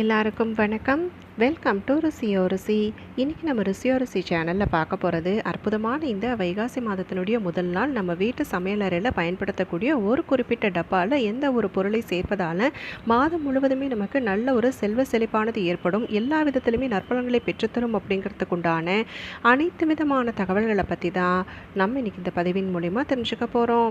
எல்லாருக்கும் வணக்கம். Welcome to ருசியோ ருசி. இன்றைக்கி நம்ம ருசியோ ருசி சேனலில் பார்க்க போகிறது அற்புதமான இந்த வைகாசி மாதத்தினுடைய முதல் நாள். நம்ம வீட்டு சமையலறையில் பயன்படுத்தக்கூடிய ஒரு குறிப்பிட்ட டப்பாவில் எந்த ஒரு பொருளை சேர்ப்பதால் மாதம் முழுவதுமே நமக்கு நல்ல ஒரு செல்வ செழிப்பானது ஏற்படும். எல்லா விதத்திலுமே நற்பலன்களை பெற்றுத்தரும் அப்படிங்கிறதுக்கு உண்டான அனைத்து விதமான தகவல்களை பற்றி தான் நம்ம இன்றைக்கி இந்த பதிவின் மூலிமா தெரிஞ்சுக்க போகிறோம்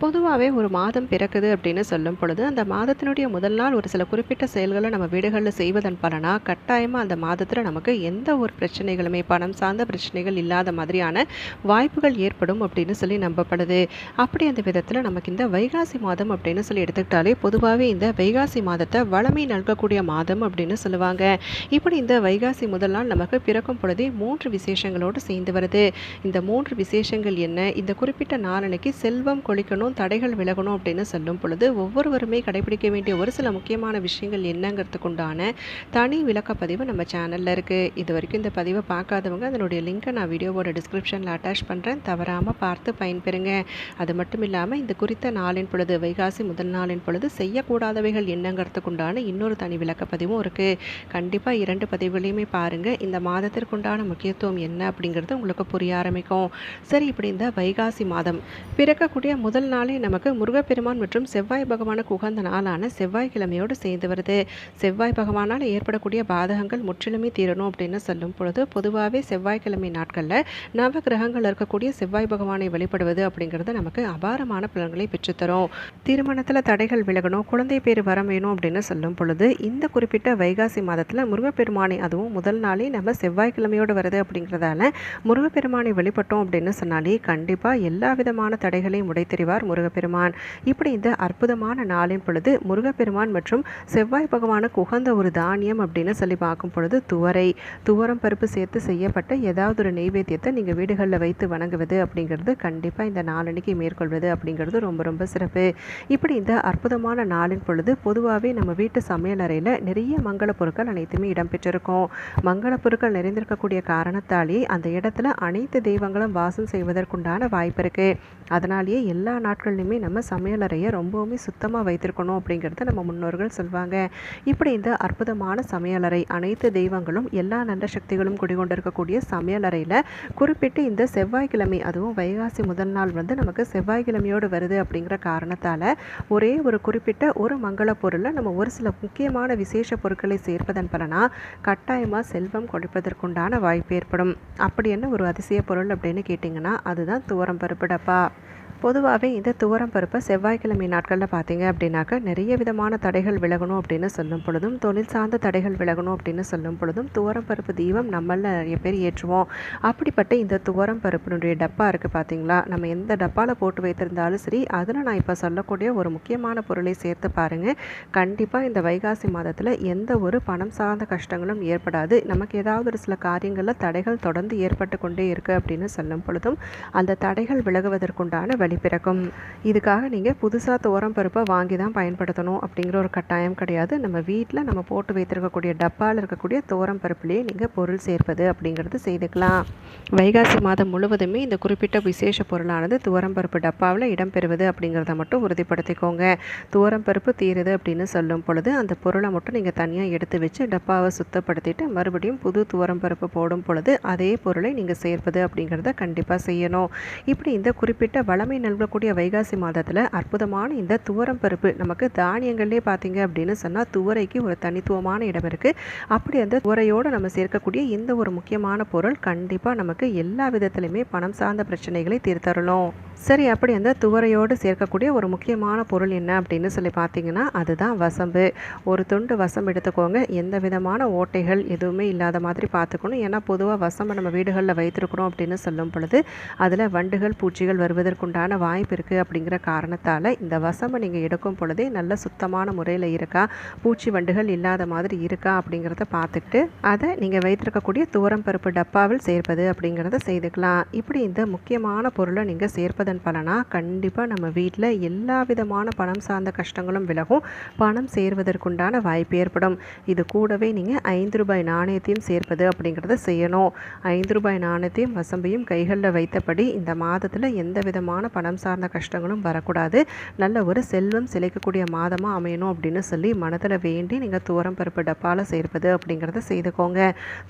பொதுவாகவே ஒரு மாதம் பிறக்குது அப்படின்னு சொல்லும் பொழுது அந்த மாதத்தினுடைய முதல் நாள் ஒரு சில குறிப்பிட்ட செயல்களை நம்ம வீடுகளில் செய்வதன் பலனாக கட்டாயமாக அந்த மாதத்தில் நமக்கு எந்த ஒரு பிரச்சனைகளுமே பணம் சார்ந்த பிரச்சனைகள் இல்லாத மாதிரியான வாய்ப்புகள் ஏற்படும் அப்படின்னு சொல்லி நம்பப்படுது. அப்படி அந்த விதத்தில் நமக்கு இந்த வைகாசி மாதம் அப்படின்னு சொல்லி எடுத்துக்கிட்டாலே பொதுவாகவே இந்த வைகாசி மாதத்தை வளமை நல்கக்கூடிய மாதம் அப்படின்னு சொல்லுவாங்க. இப்படி இந்த வைகாசி முதல் நாள் நமக்கு பிறக்கும் பொழுதே மூன்று விசேஷங்களோடு சேர்ந்து வருது. இந்த மூன்று விசேஷங்கள் என்ன? இந்த குறிப்பிட்ட நாளனைக்கு செல்வம் கொளிக்கணும் தடைகள் விலகணும் அப்படின்னு சொல்லும் பொழுது ஒவ்வொருவருமே கடைபிடிக்க வேண்டிய ஒரு சில முக்கியமான விஷயங்கள் என்னங்கிறதுக்கு உண்டான தனி விளக்கப்பதிவு நம்ம சேனலில் இருக்குது இது வரைக்கும் இந்த பதிவை பார்க்காதவங்க அதனுடைய லிங்க்கை நான் வீடியோவோட டிஸ்கிரிப்ஷனில் அட்டாச் பண்ணுறேன் தவறாமல் பார்த்து பயன்பெறுங்க. அது மட்டும் இல்லாமல் இந்த குறித்த நாளின் பொழுது வைகாசி முதல் நாளின் பொழுது செய்யக்கூடாதவைகள் என்னங்கிறதுக்குண்டான இன்னொரு தனி விளக்கப்பதிவும் இருக்குது கண்டிப்பாக இரண்டு பதிவுகளையுமே பாருங்கள் இந்த மாதத்திற்குண்டான முக்கியத்துவம் என்ன அப்படிங்கிறது உங்களுக்கு புரிய ஆரம்பிக்கும். சரி இப்படி இந்த வைகாசி மாதம் பிறக்கக்கூடிய முதல் நாளே நமக்கு முருகப்பெருமான் மற்றும் செவ்வாய் பகவானுக்கு உகந்த நாளான செவ்வாய்க்கிழமையோடு சேர்ந்து வருது. செவ்வாய் பகவானால் ஏற்படக்கூடிய பாதகங்கள் முற்றிலுமே தீரணும் அப்படின்னு சொல்லும் பொழுது பொதுவாகவே செவ்வாய்க்கிழமை நாட்களில் நவ கிரகங்கள் இருக்கக்கூடிய செவ்வாய் பகவானை வழிபடுவது அப்படிங்கிறது நமக்கு அபாரமான பலன்களை பெற்றுத்தரும். திருமணத்தில் தடைகள் விலகணும் குழந்தை பேர் வரம் வேணும் அப்படின்னு சொல்லும் பொழுது இந்த குறிப்பிட்ட வைகாசி மாதத்தில் முருகப்பெருமானை அதுவும் முதல் நாளே நம்ம செவ்வாய்க்கிழமையோடு வருது அப்படிங்கிறதால முருகப்பெருமானை வழிபட்டோம் அப்படின்னு சொன்னாலே கண்டிப்பாக எல்லா விதமான தடைகளையும் உடைத்தெறிவார் முருகப்பெருமான். இப்படி இந்த அற்புதமான நாளின் பொழுது முருகப்பெருமான் மற்றும் செவ்வாய் பகவானுக்கு உகந்த ஒரு தானியம் அப்படின்னு சொல்லி பார்க்கும் பொழுது துவரை. துவரம் பருப்பு சேர்த்து செய்யப்பட்ட ஏதாவது ஒரு நெய்வேத்தியத்தை நீங்கள் வீடுகளில் வைத்து வணங்குவது அப்படிங்கிறது கண்டிப்பாக இந்த நாளன்னைக்கு மேற்கொள்வது அப்படிங்கிறது ரொம்ப ரொம்ப சிறப்பு. இப்படி இந்த அற்புதமான நாளின் பொழுது பொதுவாகவே நம்ம வீட்டு சமையல் அறையில் நிறைய மங்கள பொருட்கள் அனைத்துமே இடம்பெற்றிருக்கும். மங்கள பொருட்கள் நிறைந்திருக்கக்கூடிய காரணத்தாலேயே அந்த இடத்துல அனைத்து தெய்வங்களும் வாசம் செய்வதற்குண்டான வாய்ப்பு இருக்குது அதனாலேயே எல்லா நாட்கள்லையுமே நம்ம சமையலறையை ரொம்பவுமே சுத்தமாக வைத்திருக்கணும் அப்படிங்கிறத நம்ம முன்னோர்கள் சொல்வாங்க. இப்படி இந்த அற்புதமான சமையலறை அனைத்து தெய்வங்களும் எல்லா நல்ல சக்திகளும் குடிகொண்டிருக்கக்கூடிய சமையலறையில் குறிப்பிட்டு இந்த செவ்வாய்க்கிழமை அதுவும் வைகாசி முதல் நாள் வந்து நமக்கு செவ்வாய்க்கிழமையோடு வருது அப்படிங்கிற காரணத்தால் ஒரே ஒரு குறிப்பிட்ட ஒரு மங்கள பொருளை நம்ம ஒரு சில முக்கியமான விசேஷ பொருட்களை சேர்ப்பதன் பலனாக கட்டாயமாக செல்வம் கொடுப்பதற்குண்டான வாய்ப்பு ஏற்படும். அப்படி என்ன ஒரு அதிசய பொருள் அப்படின்னு கேட்டிங்கன்னா அதுதான் துவரம் பருப்பு டப்பா. பொதுவாகவே இந்த துவரம் பருப்பை செவ்வாய்க்கிழமை நாட்களில் பார்த்தீங்க அப்படின்னாக்கா நிறைய விதமான தடைகள் விலகணும் அப்படின்னு சொல்லும் பொழுதும் தொழில் சார்ந்த தடைகள் விலகணும் அப்படின்னு சொல்லும் பொழுதும் துவரம் பருப்பு தீபம் நம்மளில் நிறைய பேர் ஏற்றுவோம். அப்படிப்பட்ட இந்த துவரம் பருப்பினுடைய டப்பா இருக்குது பார்த்தீங்களா? நம்ம எந்த டப்பாவில் போட்டு வைத்திருந்தாலும் சரி அதில் நான் இப்போ சொல்லக்கூடிய ஒரு முக்கியமான பொருளை சேர்த்து பாருங்கள் கண்டிப்பாக இந்த வைகாசி மாதத்தில் எந்த ஒரு பணம் சார்ந்த கஷ்டங்களும் ஏற்படாது. நமக்கு ஏதாவது ஒரு சில காரியங்களில் தடைகள் தொடர்ந்து ஏற்பட்டு கொண்டே இருக்குது அப்படின்னு சொல்லும் பொழுதும் அந்த தடைகள் விலகுவதற்குண்டான வழி பிறக்கும். இதுக்காக நீங்கள் புதுசாக துவரம் பருப்பை வாங்கி தான் பயன்படுத்தணும் அப்படிங்கிற ஒரு கட்டாயம் கிடையாது. நம்ம வீட்டில் நம்ம போட்டு வைத்திருக்கக்கூடிய டப்பாவில் இருக்கக்கூடிய துவரம் பருப்புலேயே நீங்கள் பொருள் சேர்ப்பது அப்படிங்கிறது செய்துக்கலாம். வைகாசி மாதம் முழுவதுமே இந்த குறிப்பிட்ட விசேஷ பொருளானது துவரம் பருப்பு டப்பாவில் இடம்பெறுவது அப்படிங்கிறத மட்டும் உறுதிப்படுத்திக்கோங்க. துவரம் பருப்பு தீருது அப்படின்னு சொல்லும் பொழுது அந்த பொருளை மட்டும் நீங்கள் தனியாக எடுத்து வச்சு டப்பாவை சுத்தப்படுத்திட்டு மறுபடியும் புது துவரம் பருப்பு போடும் பொழுது அதே பொருளை நீங்கள் சேர்ப்பது அப்படிங்கிறத கண்டிப்பாக செய்யணும். இப்படி இந்த குறிப்பிட்ட வளமை நல்கக்கூடிய வைகாசி மாதத்தில் அற்புதமான இந்த துவரம் பருப்பு. நமக்கு தானியங்கள்லேயே பார்த்தீங்க அப்படின்னு சொன்னால் துவரைக்கு ஒரு தனித்துவமான இடம் இருக்குது அப்படி அந்த துவரையோடு நம்ம சேர்க்கக்கூடிய இந்த ஒரு முக்கியமான பொருள் கண்டிப்பாக நமக்கு எல்லா விதத்துலையுமே பணம் சார்ந்த பிரச்சனைகளை தீர்த்தரணும். சரி அப்படி அந்த துவரையோடு சேர்க்கக்கூடிய ஒரு முக்கியமான பொருள் என்ன அப்படின்னு சொல்லி பார்த்தீங்கன்னா அதுதான் வசம்பு. ஒரு துண்டு வசம் எடுத்துக்கோங்க. எந்த விதமான ஓட்டைகள் எதுவுமே இல்லாத மாதிரி பார்த்துக்கணும். ஏன்னா பொதுவாக வசம்பை நம்ம வீடுகளில் வைத்திருக்கிறோம் அப்படின்னு சொல்லும் பொழுது அதில் வண்டுகள் பூச்சிகள் வருவதற்குண்டான வாய்ப்பு இருக்குது அப்படிங்கிற காரணத்தால் இந்த வசம்பை நீங்கள் எடுக்கும் பொழுதே நல்ல சுத்தமான முறையில் இருக்கா? பூச்சி வண்டுகள் இல்லாத மாதிரி இருக்கா? அப்படிங்கிறத பார்த்துட்டு அதை நீங்கள் வைத்திருக்கக்கூடிய துவரம் பருப்பு டப்பாவில் சேர்ப்பது அப்படிங்கிறத செய்துக்கலாம். இப்படி இந்த முக்கியமான பொருளை நீங்கள் சேர்ப்பது அதன் பலனாக கண்டிப்பாக நம்ம வீட்டில் எல்லா விதமான பணம் சார்ந்த கஷ்டங்களும் விலகும். பணம் சேர்வதற்குண்டான வாய்ப்பு ஏற்படும். இது கூடவே நீங்கள் ஐந்து ரூபாய் நாணயத்தையும் சேர்ப்பது அப்படிங்கிறத செய்யணும். ஐந்து ரூபாய் நாணயத்தையும் வசம்பையும் கைகளில் வைத்தபடி இந்த மாதத்தில் எந்த விதமான பணம் சார்ந்த கஷ்டங்களும் வரக்கூடாது. நல்ல ஒரு செல்வம் சிலைக்கக்கூடிய மாதமாக அமையணும் அப்படின்னு சொல்லி மனதில் வேண்டி நீங்கள் துவரம் பருப்பு டப்பாவில் சேர்ப்பது அப்படிங்கிறத செய்துக்கோங்க.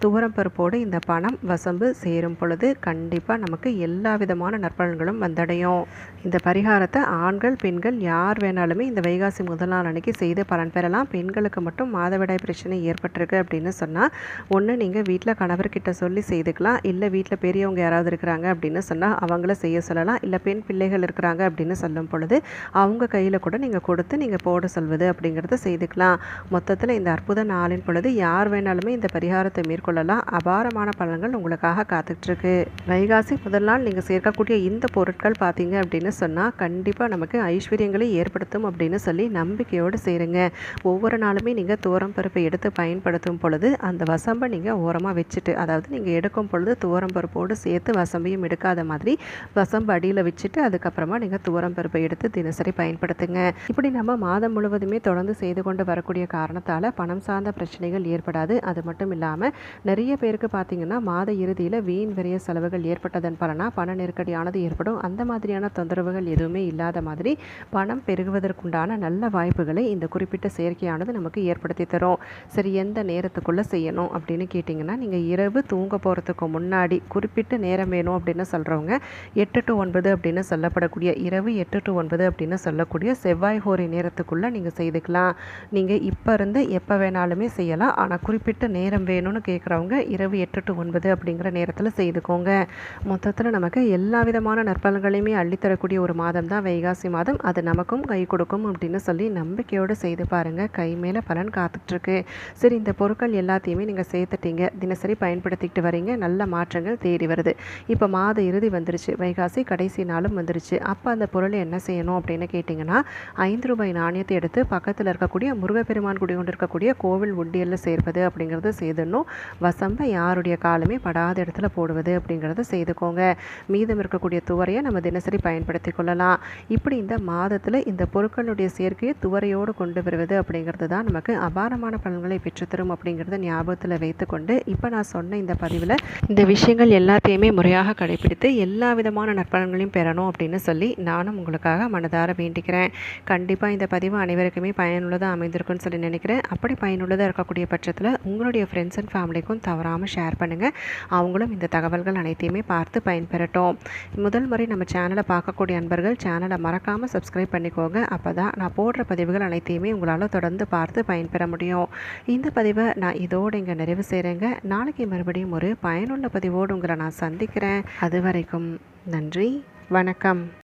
துவரம் பருப்போடு இந்த பணம் வசம்பு சேரும் பொழுது கண்டிப்பாக நமக்கு எல்லா விதமான நற்பலன்களும் வந்தடையும் இந்த பரிகாரத்தை ஆண்கள் பெண்கள் யார் வேணாலுமே இந்த வைகாசி முதல் நாள் அன்னைக்கு செய்து பலன் பெறலாம். பெண்களுக்கு மட்டும் மாதவிடாய் பிரச்சனை ஏற்பட்டிருக்கு அப்படின்னு சொன்னால் ஒன்று நீங்கள் வீட்டில் கணவர்கிட்ட சொல்லி செய்துக்கலாம். இல்லை வீட்டில் பெரியவங்க யாராவது இருக்கிறாங்க அப்படின்னு சொன்னால் அவங்கள செய்ய சொல்லலாம். இல்லை பெண் பிள்ளைகள் இருக்கிறாங்க அப்படின்னு சொல்லும் பொழுது அவங்க கையில் கூட நீங்கள் கொடுத்து நீங்கள் போட சொல்வது அப்படிங்கிறத செய்துக்கலாம். மொத்தத்தில் இந்த அற்புத நாளின் பொழுது யார் வேணாலுமே இந்த பரிகாரத்தை மேற்கொள்ளலாம். அபாரமான பலன்கள் உங்களுக்காக காத்துட்ருக்கு வைகாசி முதல் நாள் நீங்கள் சேர்க்கக்கூடிய இந்த பொருட்கள் பார்த்தீங்க அப்படின்னு சொன்னால் கண்டிப்பாக நமக்கு ஐஸ்வர்யங்களை ஏற்படுத்தும் அப்படின்னு சொல்லி நம்பிக்கையோடு சேருங்க. ஒவ்வொரு நாளுமே நீங்கள் தோரம் பருப்பை எடுத்து பயன்படுத்தும் பொழுது அந்த வசம்பை நீங்கள் ஓரமாக வச்சுட்டு அதாவது நீங்கள் எடுக்கும் பொழுது தோரம் பருப்போடு சேர்த்து வசம்பையும் எடுக்காத மாதிரி வசம்பு அடியில் வச்சுட்டு அதுக்கப்புறமா நீங்கள் தோரம் பருப்பை எடுத்து தினசரி பயன்படுத்துங்க. இப்படி நம்ம மாதம் முழுவதுமே தொடர்ந்து செய்து கொண்டு வரக்கூடிய காரணத்தால் பணம் சார்ந்த பிரச்சனைகள் ஏற்படாது. அது மட்டும் இல்லாமல் நிறைய பேருக்கு பார்த்தீங்கன்னா மாத இறுதியில் வீண் விரைய செலவுகள் ஏற்பட்டதன் பலனாக பண நெருக்கடியானது ஏற்படும். அந்த மாதிரியான தொந்தரவுகள் எதுவுமே இல்லாத மாதிரி பணம் பெருகுவதற்குண்டான நல்ல வாய்ப்புகளை இந்த குறிப்பிட்ட செயற்கையானது நமக்கு ஏற்படுத்தி தரும். சரி எந்த நேரத்துக்குள்ளே செய்யணும் அப்படின்னு கேட்டிங்கன்னா நீங்கள் இரவு தூங்க போகிறதுக்கு முன்னாடி குறிப்பிட்ட நேரம் வேணும் அப்படின்னு சொல்கிறவங்க எட்டு டு ஒன்பது அப்படின்னு சொல்லப்படக்கூடிய இரவு எட்டு டு ஒன்பது அப்படின்னு சொல்லக்கூடிய செவ்வாய் ஹோரை நேரத்துக்குள்ளே நீங்கள் செய்துக்கலாம். நீங்கள் இப்போ இருந்து எப்போ வேணாலுமே செய்யலாம். ஆனால் குறிப்பிட்ட நேரம் வேணும்னு கேட்குறவங்க இரவு எட்டு டு ஒன்பது அப்படிங்கிற நேரத்தில் செய்துக்கோங்க. மொத்தத்தில் நமக்கு எல்லா விதமான நற்பலன்களையும் அள்ளித்தரக்கூடிய ஒரு மாதம் தான் வைகாசி மாதம். அது நமக்கும் கை கொடுக்கும் அப்படின்னு சொல்லி நம்பிக்கையோடு செய்து பாருங்கள் கை மேலே பலன் காத்துட்ருக்கு. சரி இந்த பொருட்கள் எல்லாத்தையுமே நீங்கள் சேர்த்துட்டீங்க. தினசரி பயன்படுத்திக்கிட்டு வரீங்க. நல்ல மாற்றங்கள் தேடி வருது. இப்போ மாத இறுதி வந்துருச்சு. வைகாசி கடைசி நாளும் வந்துருச்சு. அப்போ அந்த பொருளை என்ன செய்யணும் அப்படின்னு கேட்டிங்கன்னா ஐந்து ரூபாய் நாணயத்தை எடுத்து பக்கத்தில் இருக்கக்கூடிய முருகப்பெருமான் குடி கொண்டு இருக்கக்கூடிய கோவில் உண்டியலில் சேர்ப்பது அப்படிங்கிறது செய்திடணும். வசம்ப யாருடைய காலமே படாத இடத்துல போடுவது அப்படிங்கிறத செய்துக்கோங்க. மீதம் இருக்கக்கூடிய துவரையை நம்ம தினசரி பயன்படுத்தி கொள்ளலாம். இப்படி இந்த மாதத்தில் இந்த பொருட்களுடைய சேர்க்கையை துவரையோடு கொண்டு வருவது அப்படிங்கிறது தான் நமக்கு அபாரமான பலன்களை பெற்றுத்தரும் அப்படிங்கிறத ஞாபகத்தில் வைத்துக்கொண்டு இப்போ நான் சொன்ன இந்த பதிவில் இந்த விஷயங்கள் எல்லாத்தையுமே முறையாக கடைபிடித்து எல்லா விதமான நற்பலன்களையும் பெறணும் அப்படின்னு சொல்லி நானும் உங்களுக்காக மனதார வேண்டிக்கிறேன். கண்டிப்பாக இந்த பதிவு அனைவருக்குமே பயனுள்ளதாக அமைந்திருக்குன்னு சொல்லி நினைக்கிறேன். அப்படி பயனுள்ளதாக இருக்கக்கூடிய பட்சத்தில் உங்களுடைய ஃப்ரெண்ட்ஸ் அண்ட் ஃபேமிலிக்கும் தவறாமல் ஷேர் பண்ணுங்கள் அவங்களும் இந்த தகவல்கள் அனைத்தையுமே பார்த்து பயன்பெறட்டும். முதல் முறை நம்ம நம்ம சேனலை பார்க்கக்கூடிய அன்பர்கள் சேனலை மறக்காமல் சப்ஸ்கிரைப் பண்ணிக்கோங்க. அப்போ தான் நான் போடுற பதிவுகள் அனைத்தையுமே உங்களால் தொடர்ந்து பார்த்து பயன்பெற முடியும். இந்த பதிவை நான் இதோடு இங்கே நிறைவு செய்கிறேங்க நாளைக்கு மறுபடியும் ஒரு பயனுள்ள பதிவோடு உங்களை நான் சந்திக்கிறேன். அது வரைக்கும் நன்றி வணக்கம்.